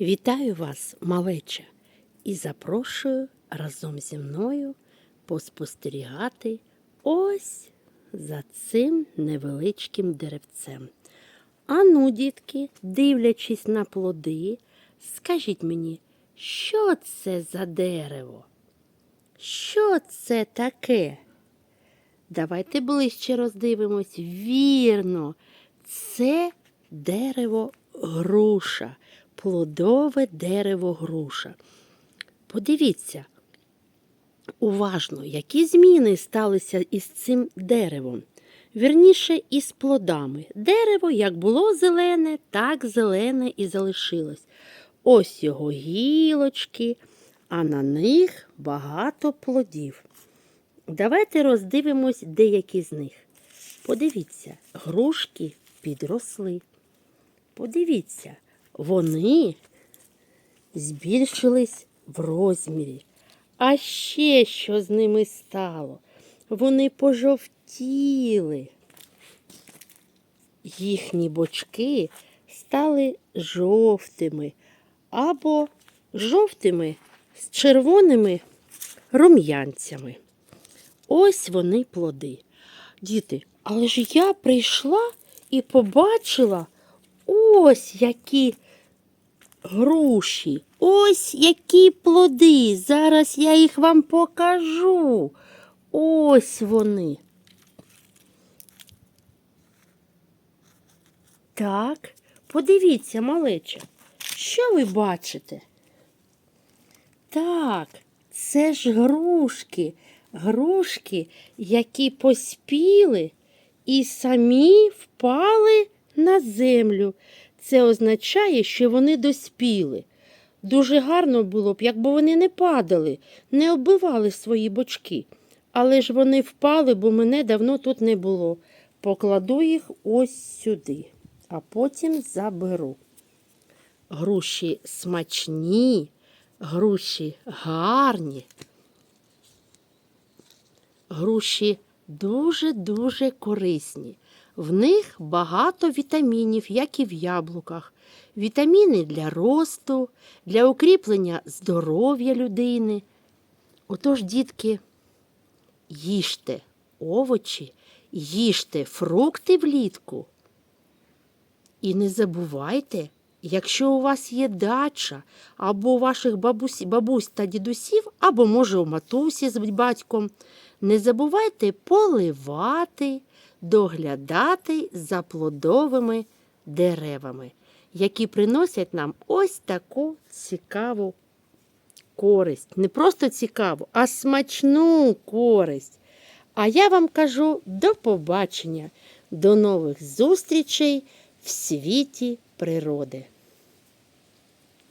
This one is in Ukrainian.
Вітаю вас, малеча, і запрошую разом зі мною поспостерігати ось за цим невеличким деревцем. Ану, дітки, дивлячись на плоди, скажіть мені, що це за дерево? Що це таке? Давайте ближче роздивимось. Вірно, це дерево груша, плодове дерево груша. Подивіться уважно, які зміни сталися із цим деревом. Вірніше, із плодами. Дерево як було зелене, так зелене і залишилось. Ось його гілочки, а на них багато плодів. Давайте роздивимось деякі з них. Подивіться, грушки підросли. Подивіться, вони збільшились в розмірі. А ще що з ними стало? Вони пожовтіли. Їхні бочки стали жовтими або жовтими з червоними рум'янцями. Ось вони плоди. Діти, але ж я прийшла і побачила ось які груші, ось які плоди. Зараз я їх вам покажу. Ось вони. Так, подивіться, малеча, що ви бачите? Так, це ж грушки, грушки, які поспіли і самі впали на землю. Це означає, що вони доспіли. Дуже гарно було б, якби вони не падали, не оббивали свої бочки. Але ж вони впали, бо мене давно тут не було. Покладу їх ось сюди, а потім заберу. Груші смачні, груші гарні. Груші дуже-дуже корисні. В них багато вітамінів, як і в яблуках. Вітаміни для росту, для укріплення здоров'я людини. Отож, дітки, їжте овочі, їжте фрукти влітку. І не забувайте, якщо у вас є дача, або у ваших бабусь, бабусь та дідусів, або, може, у матусі з батьком, не забувайте поливати, доглядати за плодовими деревами, які приносять нам ось таку цікаву користь. Не просто цікаву, а смачну користь. А я вам кажу до побачення, до нових зустрічей в світі природи.